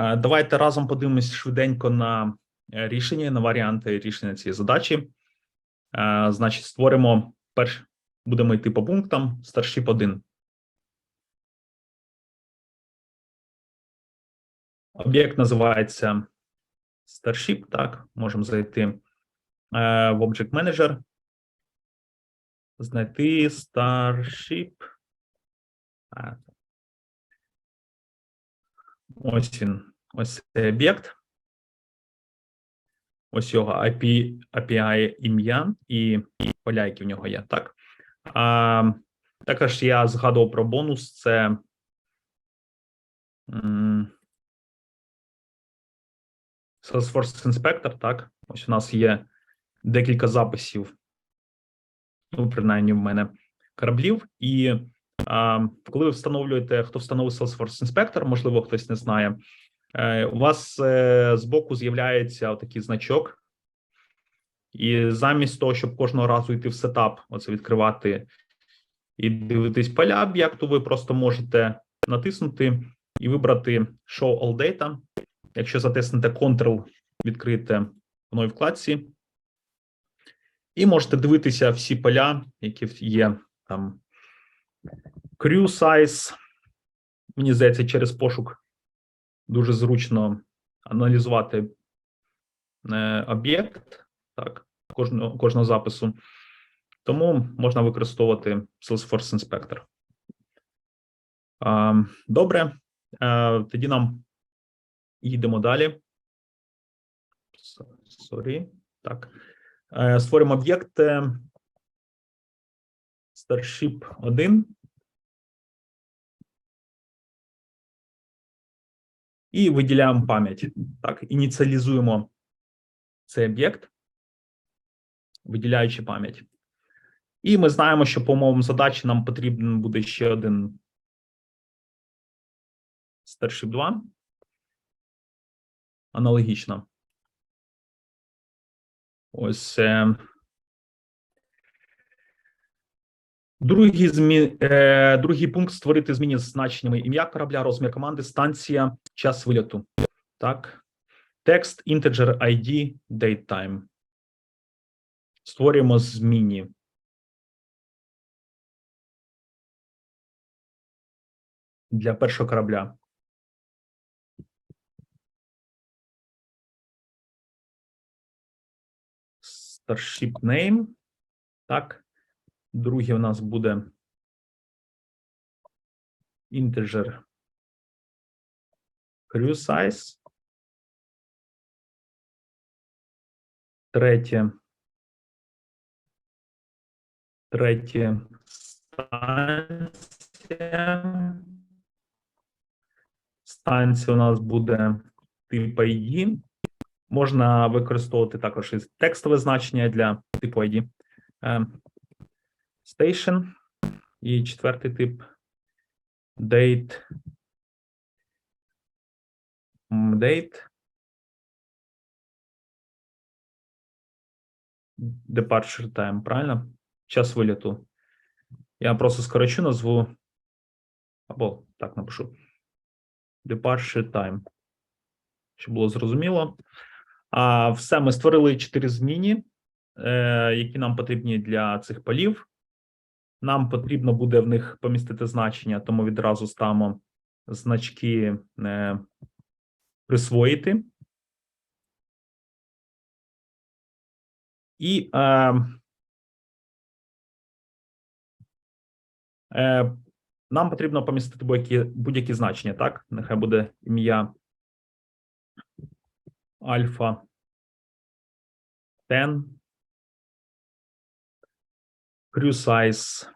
Е, Давайте разом подивимось швиденько на е, рішення, на варіанти рішення цієї задачі. Е, Значить, створимо перш, будемо йти по пунктам. Старшіп 1. Об'єкт називається Starship. Так, можемо зайти в Object Manager. Знайти Starship. Ось він, ось цей об'єкт. Ось його API, API ім'я і поля, які в нього є. Так. А, також я згадував про бонус. Це Salesforce Inspector. Так. Ось у нас є декілька записів. Ну, принаймні, в мене кораблів. І а, коли ви встановлюєте, хто встановив Salesforce Inspector, можливо, хтось не знає, у вас е, збоку з'являється такий значок, і замість того, щоб кожного разу йти в сетап, оце відкривати і дивитись поля об'єкту, ви просто можете натиснути і вибрати Show All Data. Якщо затиснете Ctrl, відкрите в новій вкладці, і можете дивитися всі поля, які є там crew size. Мені здається, через пошук дуже зручно аналізувати е, об'єкт так, кожного, кожного запису. Тому можна використовувати Salesforce Inspector. Добре. Тоді нам їдемо далі. Sorry. Так. Е, Створимо об'єкт е, Starship 1. І виділяємо пам'ять. Так, ініціалізуємо цей об'єкт, виділяючи пам'ять. І ми знаємо, що по умовам задачі нам потрібен буде ще один Starship 2. Аналогічно. Ось. Е, Другий змі... е, другий пункт створити зміни з значеннями ім'я корабля, розмір команди, станція, час вильоту. Так. Текст, integer ID, date time. Створюємо зміни. Для першого корабля. Starship name. Так. Другий у нас буде integer crew size. Третє. Третє станція. Станція у нас буде тип ID. Можна використовувати також і текстове значення для типу ID. Station. І четвертий тип date. Date. Departure time, правильно? Час виліту. Я просто скорочу назву. Або так напишу. Departure time. Щоб було зрозуміло. А все, ми створили чотири зміни, е, які нам потрібні для цих полів. Нам потрібно буде в них помістити значення, тому відразу ставимо значки е, присвоїти. І е, е, нам потрібно помістити будь-які будь-які значення, так? Нехай буде ім'я альфа 10 crew size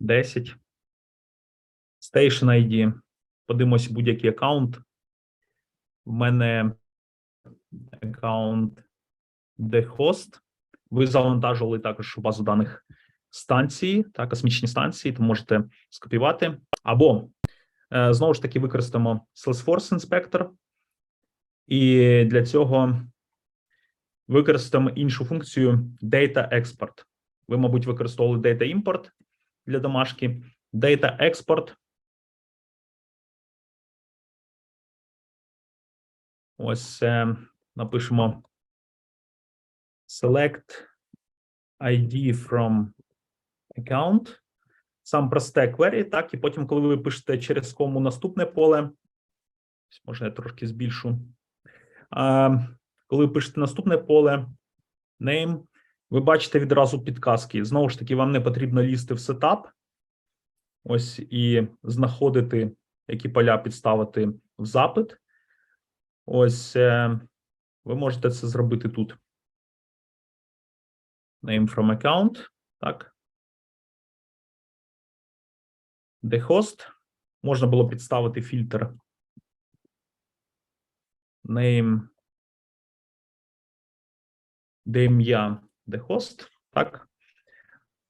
10 station ID. Подивимося будь-який аккаунт. В мене аккаунт host. Ви завантажували також базу даних станції та космічні станції, то можете скопіювати. Або е, знову ж таки використаємо Salesforce Inspector. І для цього використаємо іншу функцію Data Export. Ви, мабуть, використовували Data Import для домашки. Data Export Ось е, напишемо select ID from account. Сам просте query, так, і потім, коли ви пишете через кому наступне поле, може, я трошки збільшу. Коли ви пишете наступне поле, name, ви бачите відразу підказки. Знову ж таки, вам не потрібно лізти в сетап, ось і знаходити, які поля підставити в запит. Ось е, ви можете це зробити тут. Name from account, так. The host. Можна було підставити фільтр name, де ім'я the host, так.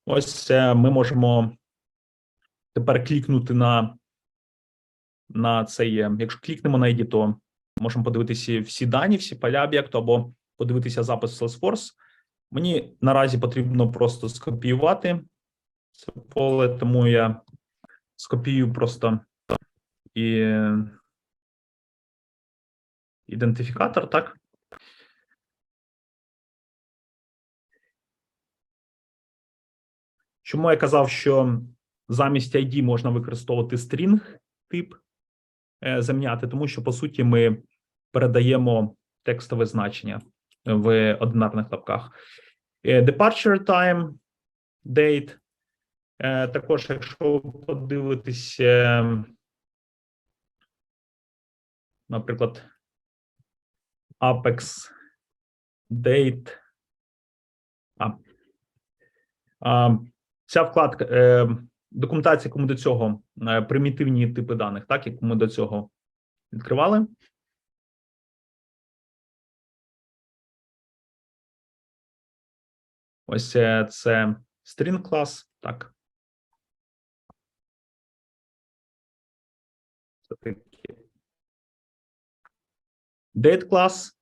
Ось е, ми можемо тепер клікнути на, на цей, е, якщо клікнемо на ID, то можемо подивитися всі дані, всі поля об'єкту, або подивитися запис Salesforce. Мені наразі потрібно просто скопіювати це поле, тому я скопіюю просто і ідентифікатор, так? Чому я казав, що замість ID можна використовувати string тип е, заміняти, тому що по суті ми передаємо текстове значення в одинарних лапках. Е, Departure time, date. Е, Також, якщо ви подивитесь, е, наприклад, Apex date. А, а, Ця вкладка е, документація, яку ми до цього е, примітивні типи даних, так яку ми до цього відкривали. Ось е, це string клас, так. Це таке. Date клас.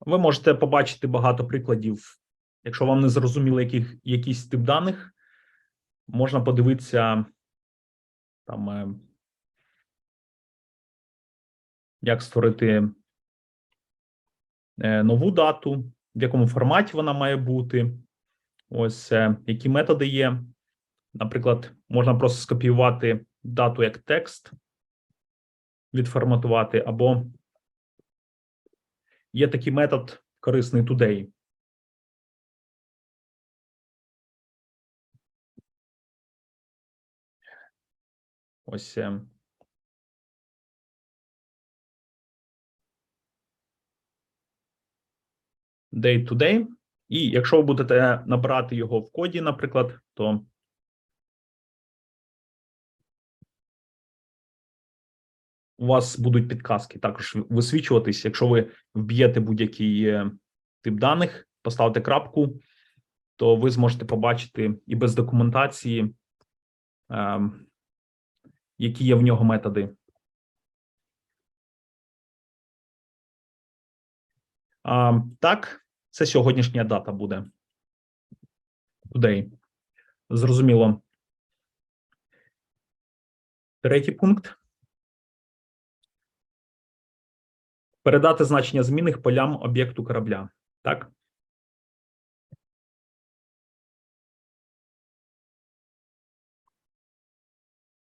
Ви можете побачити багато прикладів. Якщо вам не зрозуміло яких, якийсь тип даних, можна подивитися там, е, як створити е, нову дату, в якому форматі вона має бути. Ось е, які методи є. Наприклад, можна просто скопіювати дату як текст, відформатувати, або є такий метод корисний today. Ось. е, Day to day. І якщо ви будете набирати його в коді, наприклад, то у вас будуть підказки також висвічуватись. Якщо ви вб'єте будь-який е, тип даних, поставите крапку, то ви зможете побачити і без документації, ем, які є в нього методи. Так, це сьогоднішня дата буде. Today. Зрозуміло. Третій пункт. Передати значення змінних полям об'єкту корабля. Так.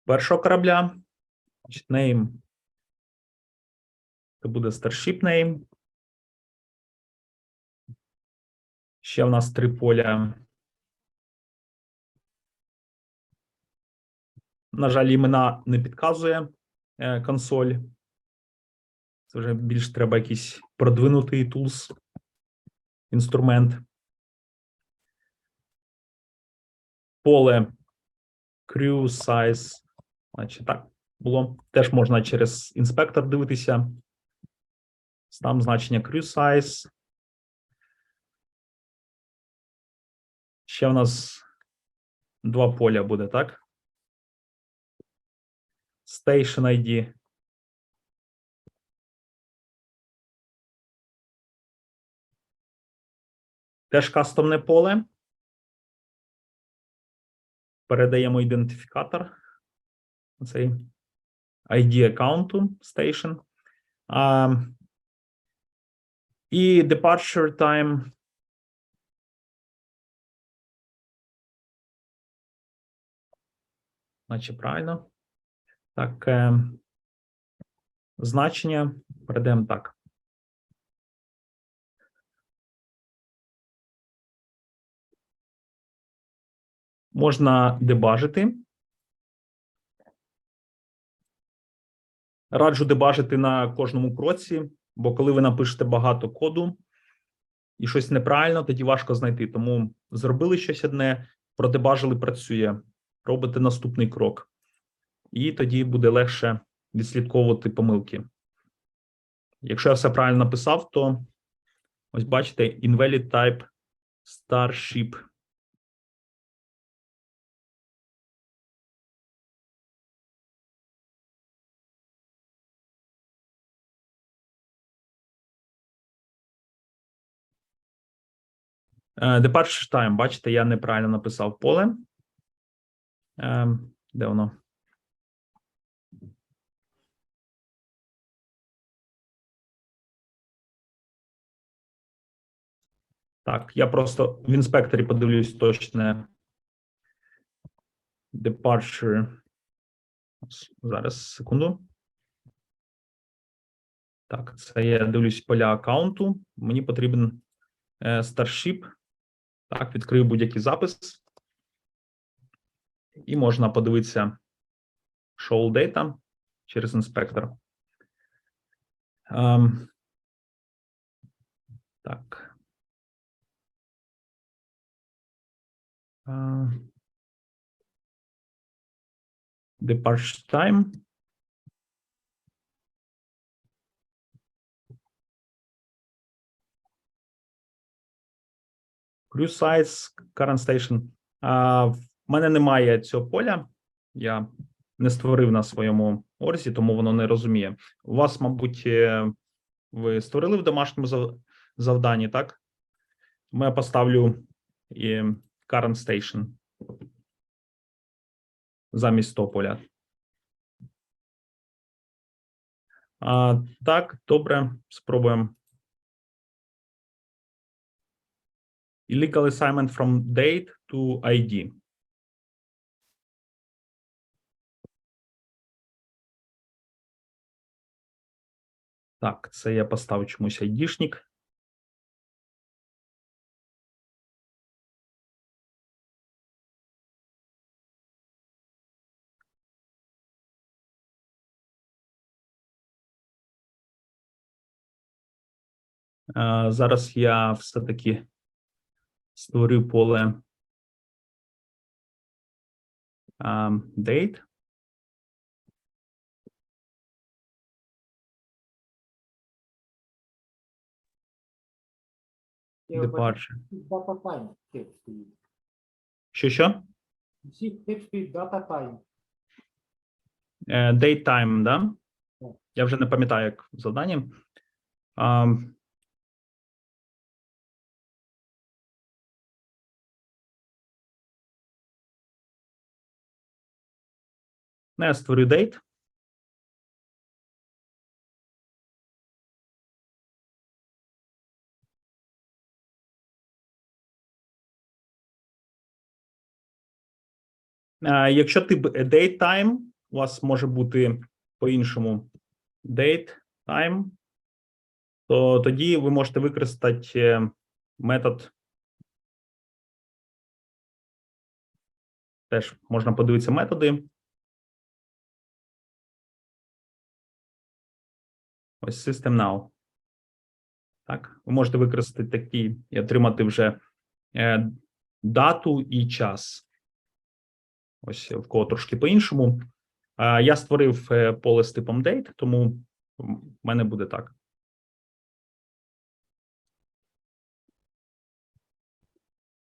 Першого корабля. Name. Це буде Starship name. Ще в нас три поля. На жаль, імена не підказує е, консоль. Вже більш треба якийсь продвинутий tools, інструмент. Поле crew size. Значить, так було. Теж можна через інспектор дивитися. Там значення crew size. Ще в нас два поля буде, так? Station ID. Теж кастомне поле. передаємо ідентифікатор, цей ID аккаунту station. А, і departure time. Наче правильно. Так, е, значення передаємо так. Можна дебажити. Раджу дебажити на кожному кроці, бо коли ви напишете багато коду і щось неправильно, тоді важко знайти. Тому зробили щось одне, продебажили, працює. Робите наступний крок, і тоді буде легше відслідковувати помилки. Якщо я все правильно написав, то ось бачите, invalid type starship. Е, Departure time, бачите, я неправильно написав поле. Ем, Де воно? Так, я просто в інспекторі подивлюсь точне departure. Зараз секунду. Так, це я дивлюсь поля аккаунту. Мені потрібен е, Starship. Так, відкрию будь-який запис. І можна подивитися show data через інспектор. Ем, так. Uh, departure time. Crew size, current station. А, в мене немає цього поля. Я не створив на своєму орзі, тому воно не розуміє. У вас, мабуть, е, ви створили в домашньому завданні, так? Тому я поставлю current station замість того поля. А, так, добре, спробуємо. Illegal assignment from date to ID. Так, це я поставив чомусь айдішник. Зараз я все-таки створив поле date. Departure. Дата тайм текст стоїть. Що що? Всі текст стоїть дата тайм. Е, Daytime, да? Я вже не пам'ятаю, як в завданні. А, ну, я створю date. Якщо тип datetime, у вас може бути по-іншому date time, то тоді ви можете використати е, метод. Теж можна подивитися методи. Ось System Now. Так, ви можете використати такі і отримати вже е, дату і час. Ось в кого трошки по-іншому. А, Я створив е, поле з типом date, тому в мене буде так.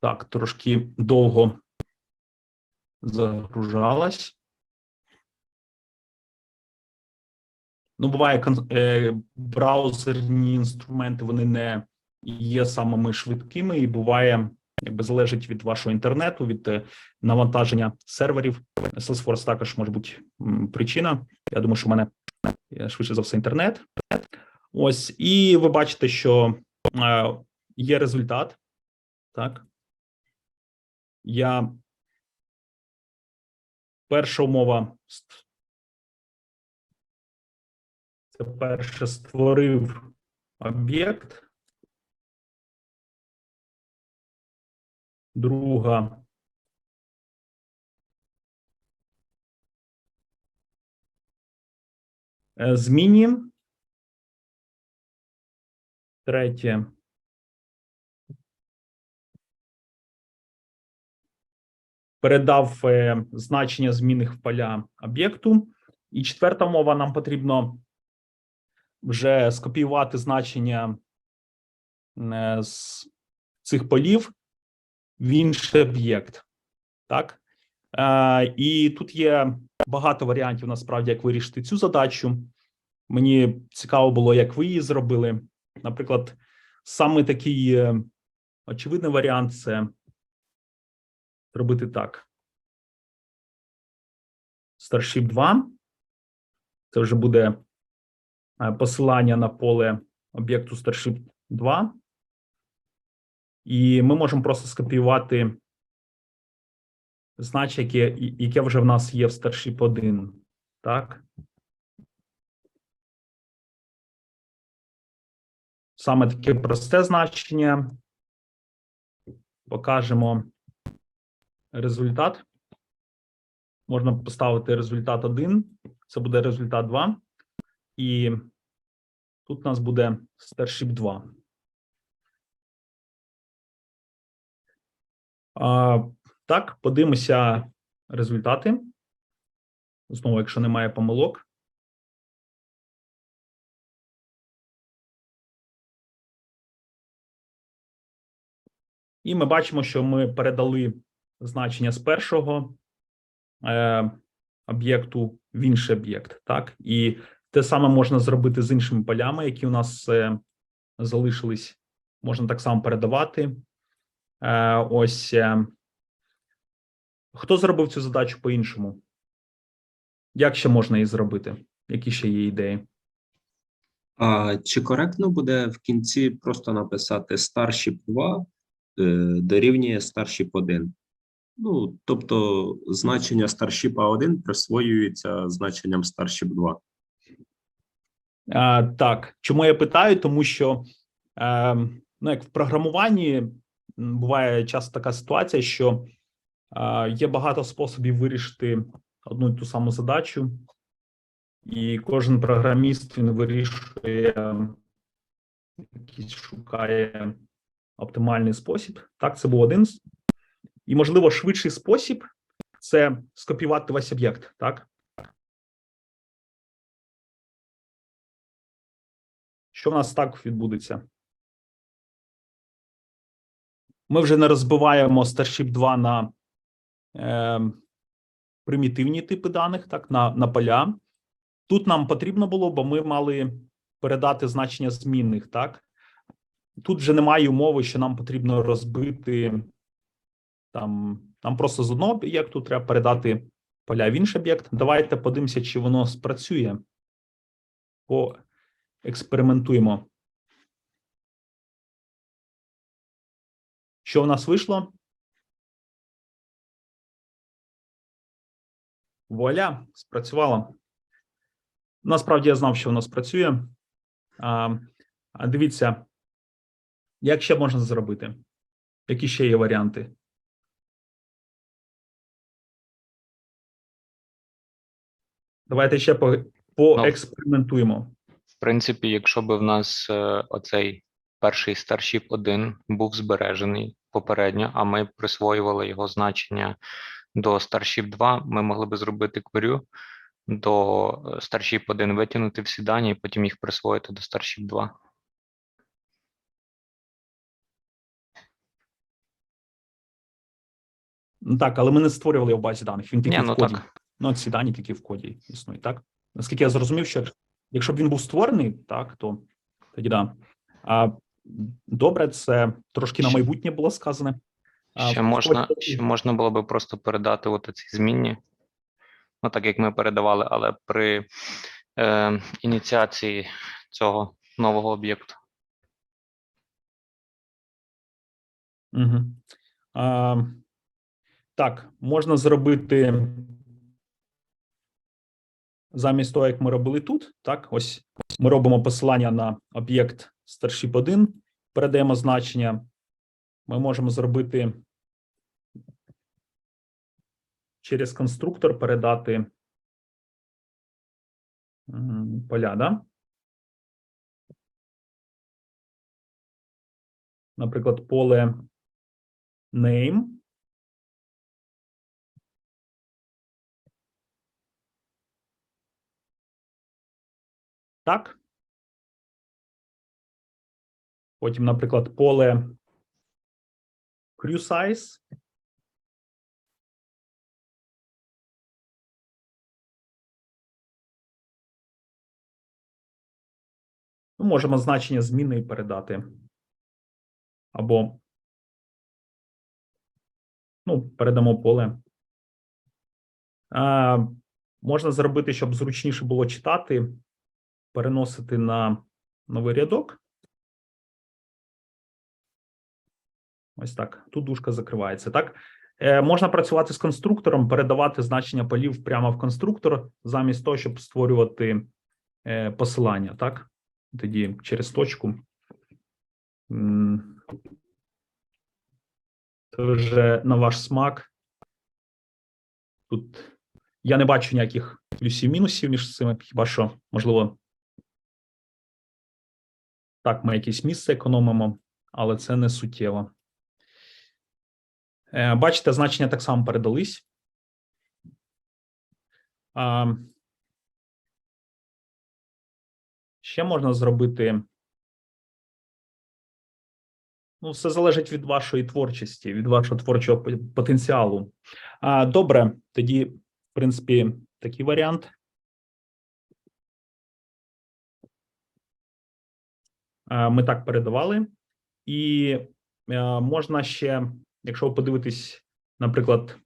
Так, трошки довго загружалась. Ну, буває, е, браузерні інструменти, вони не є самими швидкими, і буває, якби залежить від вашого інтернету, від е, навантаження серверів. Salesforce також може бути причина. Я думаю, що в мене швидше за все інтернет. Ось, і ви бачите, що е, є результат. Так. Я перша умова. Це перше створив об'єкт. Друга. е, Змінюємо. Третє. Передав е, значення змінних в поля об'єкту. І четверта мова нам потрібно вже скопіювати значення е, з цих полів в інший об'єкт. Так? Е, і тут є багато варіантів насправді, як вирішити цю задачу. Мені цікаво було, як ви її зробили. Наприклад, саме такий е, очевидний варіант це зробити так. Starship 2. Це вже буде посилання на поле об'єкту Starship 2. І ми можемо просто скопіювати значення, яке, яке вже в нас є в Starship 1. Так. Саме таке просте значення. Покажемо результат. Можна поставити результат 1, це буде результат 2. І тут у нас буде Starship 2. А, так, подивимося результати. Знову, якщо немає помилок. І ми бачимо, що ми передали значення з першого е, об'єкту в інший об'єкт. Так, і те саме можна зробити з іншими полями, які у нас е, залишились. Можна так само передавати. Е, ось е, хто зробив цю задачу по-іншому? Як ще можна її зробити? Які ще є ідеї? А чи коректно буде в кінці просто написати Starship 2 е, дорівнює Starship 1? Ну, тобто значення Starship 1 присвоюється значенням Starship 2. А, так, чому я питаю? Тому що е, ну, як в програмуванні буває часто така ситуація, що е, є багато способів вирішити одну і ту саму задачу, і кожен програміст він вирішує е, якийсь шукає оптимальний спосіб. Так, це був один. І, можливо, швидший спосіб це скопіювати весь об'єкт. Так. Що в нас так відбудеться? Ми вже не розбиваємо Starship 2 на е, примітивні типи даних, так, на, на поля. Тут нам потрібно було, бо ми мали передати значення змінних, так. Тут вже немає умови, що нам потрібно розбити там, нам просто з одного об'єкту треба передати поля в інший об'єкт. Давайте подивимося, чи воно спрацює. Поекспериментуємо. Що в нас вийшло? Вуаля, спрацювало. Насправді я знав, що воно спрацює. А, а дивіться, як ще можна зробити? Які ще є варіанти? Давайте ще по, поекспериментуємо. Принципі, якщо би в нас е, оцей перший Starship 1 був збережений попередньо, а ми присвоювали його значення до Starship 2, ми могли би зробити query до е, Starship 1, витягнути всі дані і потім їх присвоїти до Starship 2. Ну, Так, але ми не створювали його в базі даних. Він тільки Ні, в ну коді. так. Ну, ці дані тільки в коді існують, так? Наскільки я зрозумів, що якщо б він був створений, так, то тоді да. А добре, це трошки на майбутнє було сказане. Ще можна, ще можна було би просто передати от ці змінні, ну так як ми передавали, але при е, ініціації цього нового об'єкту. Угу. А, так, можна зробити замість того, як ми робили тут. Так, ось ми робимо посилання на об'єкт Starship 1, передаємо значення. Ми можемо зробити через конструктор передати поля, да? Наприклад, поле name. Так. Потім, наприклад, поле crew size. Ну, можемо значення зміни передати. Або ну, передамо поле. А, можна зробити, щоб зручніше було читати, переносити на новий рядок. Ось так. Тут дужка закривається. Так. Е, можна працювати з конструктором, передавати значення полів прямо в конструктор, замість того, щоб створювати е, посилання. Так. Тоді через точку. Це вже на ваш смак. Тут я не бачу ніяких плюсів-мінусів між цими, хіба що, можливо, так, ми якесь місце економимо, але це не суттєво. Е, Бачите, значення так само передались. Ще можна зробити. Ну, все залежить від вашої творчості, від вашого творчого потенціалу. Добре, тоді, в принципі, такий варіант. Ми так передавали, і е, можна ще, якщо ви подивитесь, наприклад,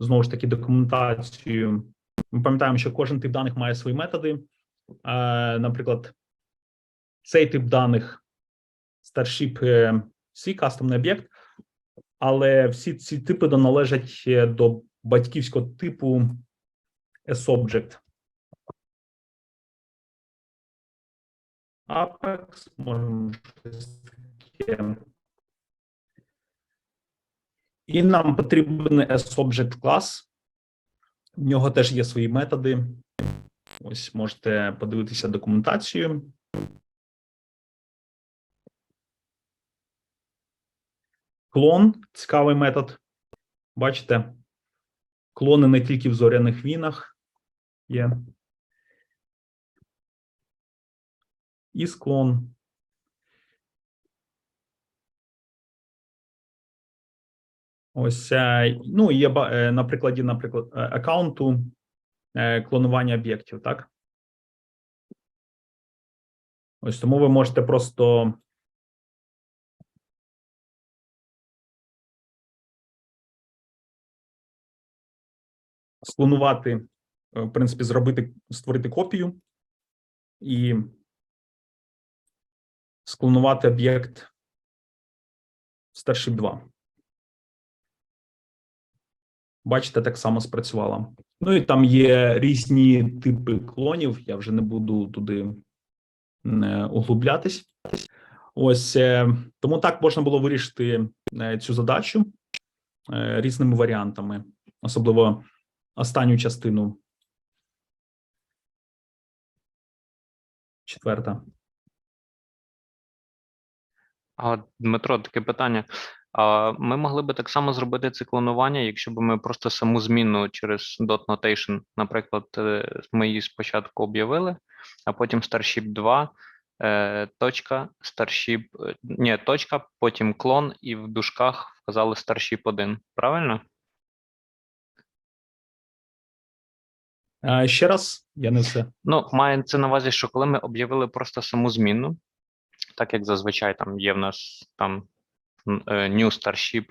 знову ж таки, документацію. Ми пам'ятаємо, що кожен тип даних має свої методи. Е, наприклад, цей тип даних Starship е, C, кастомний об'єкт, але всі ці типи належать е, до батьківського типу S-Object. Apex, можемо щось. І нам потрібен S-Object клас. В нього теж є свої методи. Ось можете подивитися документацію. Клон цікавий метод. Бачите, клони не тільки в зоряних війнах є. І склон. Ось, е, ну, є е, на прикладі, наприклад, е, аккаунту клонування об'єктів, так? Ось тому ви можете просто склонувати, в принципі, зробити, створити копію і склонувати об'єкт Starship 2. Бачите, так само спрацювало. Ну і там є різні типи клонів. Я вже не буду туди е, углублятись. Ось е, тому так можна було вирішити е, цю задачу різними варіантами, особливо останню частину. Четверта. А Дмитро, таке питання. А ми могли би так само зробити це клонування, якщо б ми просто саму зміну через dot notation, наприклад, е, ми її спочатку об'явили, а потім Starship 2, е, точка, Starship, е, ні, точка, потім клон, і в дужках вказали Starship 1. Правильно? Ще раз, я не все. Ну, має це на увазі, що коли ми об'явили просто саму змінну, так як зазвичай там є в нас там е, New Starship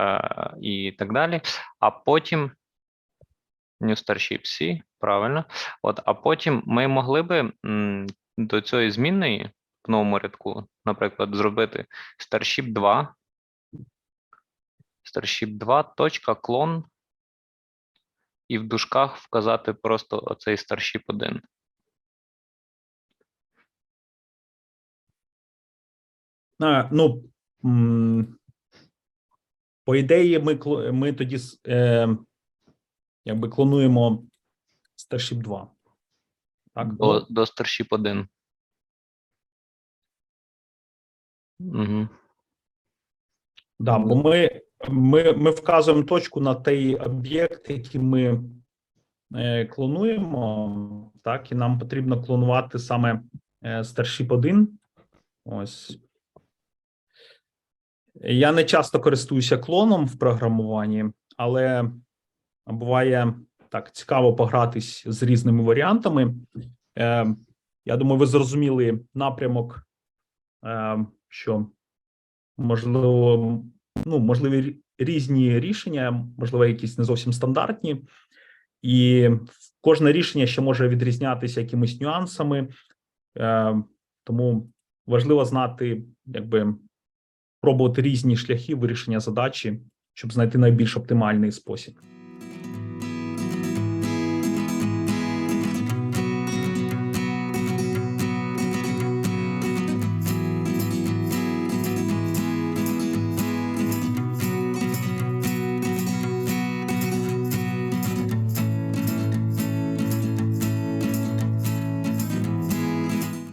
е, і так далі. А потім New Starship C, правильно. От, а потім ми могли би до цієї змінної в новому рядку, наприклад, зробити Starship 2, Starship 2, точка, клон, і в дужках вказати просто оцей Starship 1. А, ну, по ідеї, ми, ми тоді е, якби клонуємо Starship 2. Так, До, до Starship 1. Угу. да, бо ми, ми, ми вказуємо точку на той об'єкт, який ми е, клонуємо, так, і нам потрібно клонувати саме е, Starship 1. Ось. Я не часто користуюся клоном в програмуванні, але буває так цікаво погратись з різними варіантами. Е, я думаю, ви зрозуміли напрямок, е, що можливо, ну, можливі різні рішення, можливо, якісь не зовсім стандартні, і кожне рішення ще може відрізнятися якимись нюансами, е, тому важливо знати, якби пробувати різні шляхи вирішення задачі, щоб знайти найбільш оптимальний спосіб.